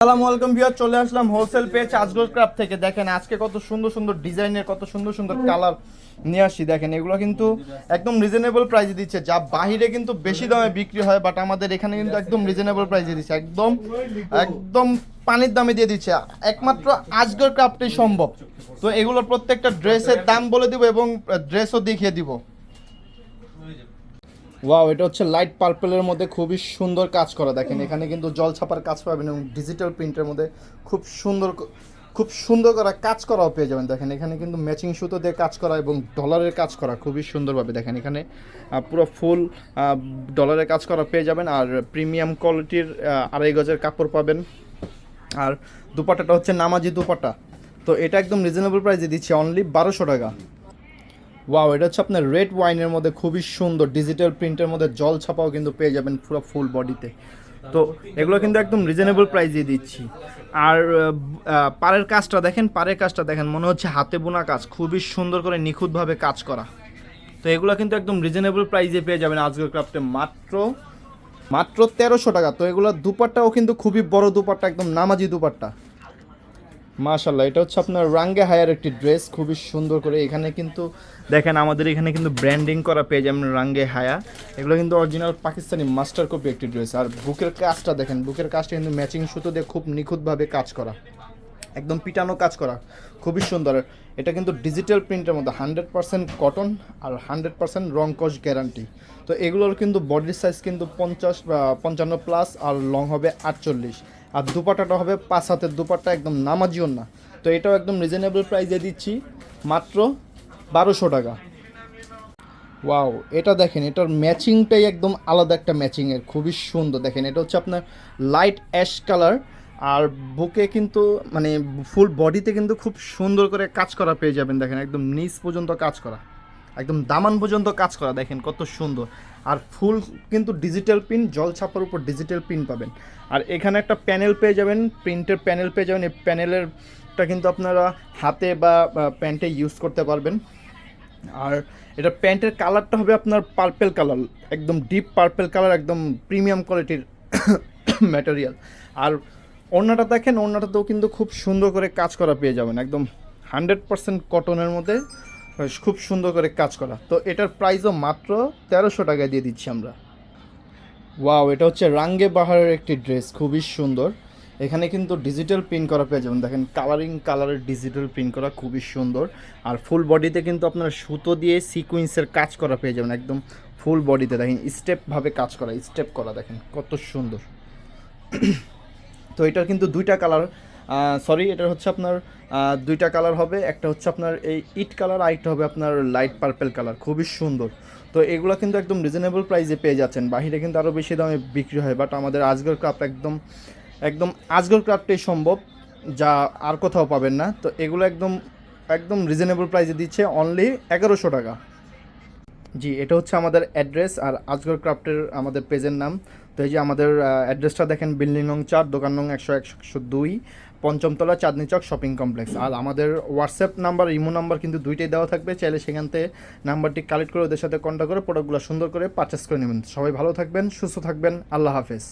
আসসালামু আলাইকুম ভিউয়ার চলে আসলাম হোলসেল পেজ আজগর ক্রাফট থেকে। দেখেন, আজকে কত সুন্দর সুন্দর ডিজাইনের কত সুন্দর সুন্দর কালার নিয়ে আসি দেখেন, এগুলো কিন্তু একদম রিজনেবল প্রাইসে দিচ্ছে। যা বাহিরে কিন্তু বেশি দামে বিক্রি হয় বাট আমাদের এখানে কিন্তু একদম রিজনেবল প্রাইসে দিচ্ছে। একদম একদম পানির দামে দিয়ে দিচ্ছে। একমাত্র আজগর ক্রাফটেই সম্ভব। তো এগুলো প্রত্যেকটা ড্রেসের দাম বলে দিব এবং ড্রেসও দেখিয়ে দিব। ওয়াও এটা হচ্ছে লাইট পার্পলের মধ্যে খুবই সুন্দর কাজ করা দেখেন। এখানে কিন্তু জল ছাপার কাজ পাবেন এবং ডিজিটাল প্রিন্টের মধ্যে খুব সুন্দর খুব সুন্দর করা কাজ করাও পেয়ে যাবেন দেখেন। এখানে কিন্তু ম্যাচিং সুতো দিয়ে কাজ করা এবং ডলারের কাজ করা খুবই সুন্দরভাবে দেখেন। এখানে পুরো ফুল ডলারের কাজ করা পেয়ে যাবেন আর প্রিমিয়াম কোয়ালিটির আড়াই গজের কাপড় পাবেন। আর দুপাট্টাটা হচ্ছে নামাজি দুপাট্টা। তো এটা একদম রিজনেবল প্রাইসে দিচ্ছে অনলি বারোশো টাকা। ওয়াও এটা হচ্ছে আপনার রেড ওয়াইনের মধ্যে খুবই সুন্দর ডিজিটাল প্রিন্টের মধ্যে জল ছাপাও কিন্তু পেয়ে যাবেন পুরো ফুল বডিতে তো এগুলো কিন্তু একদম রিজনেবল প্রাইসে দিচ্ছি। আর পাড়ের কাজটা দেখেন, পাড়ের কাজটা দেখেন, মনে হচ্ছে হাতে বোনা কাজ, খুবই সুন্দর করে নিখুঁতভাবে কাজ করা। তো এগুলো কিন্তু একদম রিজনেবল প্রাইসে পেয়ে যাবেন আজকের ক্রাফটে মাত্র মাত্র তেরোশো টাকা। তো এগুলো দুপাট্টাও কিন্তু খুবই বড় দুপাট্টা, একদম নামাজি দুপাট্টা। মাশাল্লাহ এটা হচ্ছে আপনার রাঙ্গে হায়ার একটি ড্রেস, খুবই সুন্দর করে। এখানে কিন্তু দেখেন আমাদের এখানে কিন্তু ব্র্যান্ডিং করা পেয়ে যাবেন রাঙ্গে হায়া। এগুলো কিন্তু অরিজিনাল পাকিস্তানি মাস্টার কপি একটি ড্রেস। আর বুকের কাজটা দেখেন, বুকের কাজটা কিন্তু ম্যাচিং সুতো দিয়ে খুব নিখুঁতভাবে কাজ করা। একদম পিটানো কাজ করা, খুবই সুন্দর। এটা কিন্তু ডিজিটাল প্রিন্টের মধ্যে হান্ড্রেড পার্সেন্ট কটন আর হান্ড্রেড পার্সেন্ট রং কস গ্যারান্টি। তো এগুলোর কিন্তু বডির সাইজ কিন্তু পঞ্চাশ পঞ্চান্ন প্লাস আর লং হবে আটচল্লিশ। আর দুপাটাটা হবে পাঁচ হাতের দুপাট্টা, একদম নামাজিও না। তো এটাও একদম রিজনেবল প্রাইসে দিচ্ছি, মাত্র বারোশো টাকা। ওয়াও এটা দেখেন, এটার ম্যাচিংটাই একদম আলাদা একটা ম্যাচিংয়ের খুবই সুন্দর। দেখেন, এটা হচ্ছে আপনার লাইট অ্যাশ কালার আর বুকে কিন্তু মানে ফুল বডিতে কিন্তু খুব সুন্দর করে কাজ করা পেয়ে যাবেন। দেখেন, একদম নিচ পর্যন্ত কাজ করা। একদম দামান পর্যন্ত কাজ করা, দেখেন কত সুন্দর। আর ফুল কিন্তু ডিজিটাল পিন জল ছাপার উপর ডিজিটাল পিন পাবেন। আর এখানে একটা প্যানেল পেয়ে যাবেন প্রিন্টের প্যানেল পেয়ে যাবেন, এই প্যানেলেরটা কিন্তু আপনারা হাতে বা প্যান্টে ইউজ করতে পারবেন। আর এটা প্যান্টের কালারটা হবে আপনার পার্পেল কালার একদম ডিপ পার্পেল কালার একদম প্রিমিয়াম কোয়ালিটির ম্যাটেরিয়াল আর ওড়নাটা দেখেন, ওড়নাটাতেও কিন্তু খুব সুন্দর করে কাজ করা পেয়ে যাবেন, একদম হান্ড্রেড পার্সেন্ট কটনের মধ্যে। খুব সুন্দর করে কাজ করা। তো এটার প্রাইসও মাত্র তেরোশো টাকায় দিয়ে দিচ্ছি আমরা। ওয়াও এটা হচ্ছে রাঙ্গে বাহারের একটি ড্রেস খুবই সুন্দর। এখানে কিন্তু ডিজিটাল প্রিন্ট করা পেয়ে যাবেন। দেখেন কালারিং কালারের ডিজিটাল প্রিন্ট করা খুবই সুন্দর। আর ফুল বডিতে কিন্তু আপনার সুতো দিয়ে সিকুয়েন্সের কাজ করা পেয়ে যাবেন। একদম ফুল বডিতে দেখেন স্টেপভাবে কাজ করা স্টেপ করা। দেখেন, কত সুন্দর। তো এটার কিন্তু দুইটা কালার সরি এটা হচ্ছে আপনার দুইটা কালার হবে। একটা হচ্ছে আপনার এই ইট কালার আর একটা হবে আপনার লাইট পার্পেল কালার খুবই সুন্দর। তো এগুলো কিন্তু একদম রিজনেবল প্রাইসে পেয়ে যাচ্ছেন। বাহিরে কিন্তু আরও বেশি দামে বিক্রি হয়। বাট আমাদের আজগর ক্রাফট একদম একদম আজগর ক্রাফটেই সম্ভব, যা আর কোথাও পাবেন না। তো এগুলো একদম একদম রিজনেবল প্রাইসে দিচ্ছে অনলি এগারোশো টাকা। জি, এটা হচ্ছে আমাদের অ্যাড্রেস আর আজগর ক্রাফটের আমাদের পেজের নাম। তো এই যে আমাদের অ্যাড্রেসটা দেখেন, বিল্ডিং নং চার, দোকান নং একশো একশো দুই, পঞ্চমতলা, চাঁদনি চক শপিং কমপ্লেক্স আর আমাদের হোয়াটসঅ্যাপ নাম্বার ইমো নাম্বার কিন্তু দুইটাই দেওয়া থাকবে। চাইলে সেখান থেকে নাম্বারটি কালেক্ট করে ওদের সাথে কন্ট্যাক্ট করে প্রোডাক্টগুলো সুন্দর করে পারচেস করে নেবেন। সবাই ভালো থাকবেন, সুস্থ থাকবেন, আল্লাহ হাফেজ।